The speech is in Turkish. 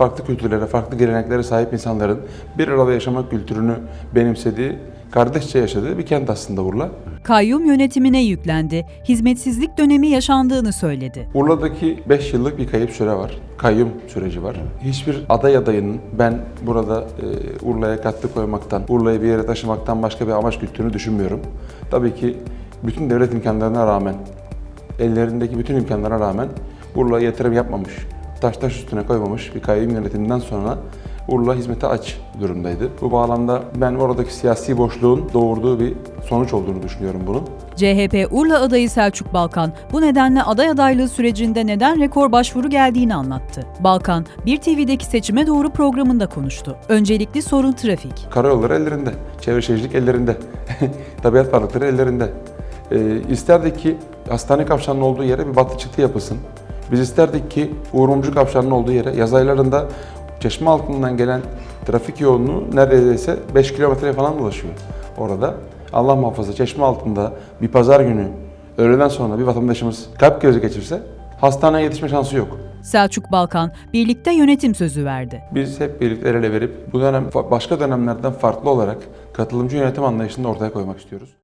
farklı kültürlere, farklı geleneklere sahip insanların bir arada yaşama kültürünü benimsediği, kardeşçe yaşadığı bir kent aslında Urla. Kayyum yönetimine yüklendi, hizmetsizlik dönemi yaşandığını söyledi. Urla'daki 5 yıllık bir kayıp süre var. Kayyum süreci var. Hiçbir aday adayının ben burada e, Urla'ya katkı koymaktan, Urla'yı bir yere taşımaktan başka bir amaç güttüğünü düşünmüyorum. Tabii ki bütün devlet imkanlarına rağmen, ellerindeki bütün imkanlara rağmen Urla'ya yatırım yapmamış, taş taş üstüne koymamış bir kayyum yönetiminden sonra Urla hizmete aç durumdaydı. Bu bağlamda ben oradaki siyasi boşluğun doğurduğu bir sonuç olduğunu düşünüyorum bunun. CHP Urla adayı Selçuk Balkan bu nedenle aday adaylığı sürecinde neden rekor başvuru geldiğini anlattı. Balkan, bir TV'deki seçime doğru programında konuştu. Öncelikli sorun trafik. Karayolları ellerinde, çevre şehircilik ellerinde, tabiat varlıkları ellerinde. Ee, isterdik ki hastane kavşağının olduğu yere bir batı çıktı yapılsın. Biz isterdik ki Uğur Mumcu olduğu yere yaz aylarında çeşme altından gelen trafik yoğunluğu neredeyse 5 kilometreye falan ulaşıyor orada. Allah muhafaza çeşme altında bir pazar günü öğleden sonra bir vatandaşımız kalp krizi geçirse hastaneye yetişme şansı yok. Selçuk Balkan birlikte yönetim sözü verdi. Biz hep birlikte el ele verip bu dönem başka dönemlerden farklı olarak katılımcı yönetim anlayışını ortaya koymak istiyoruz.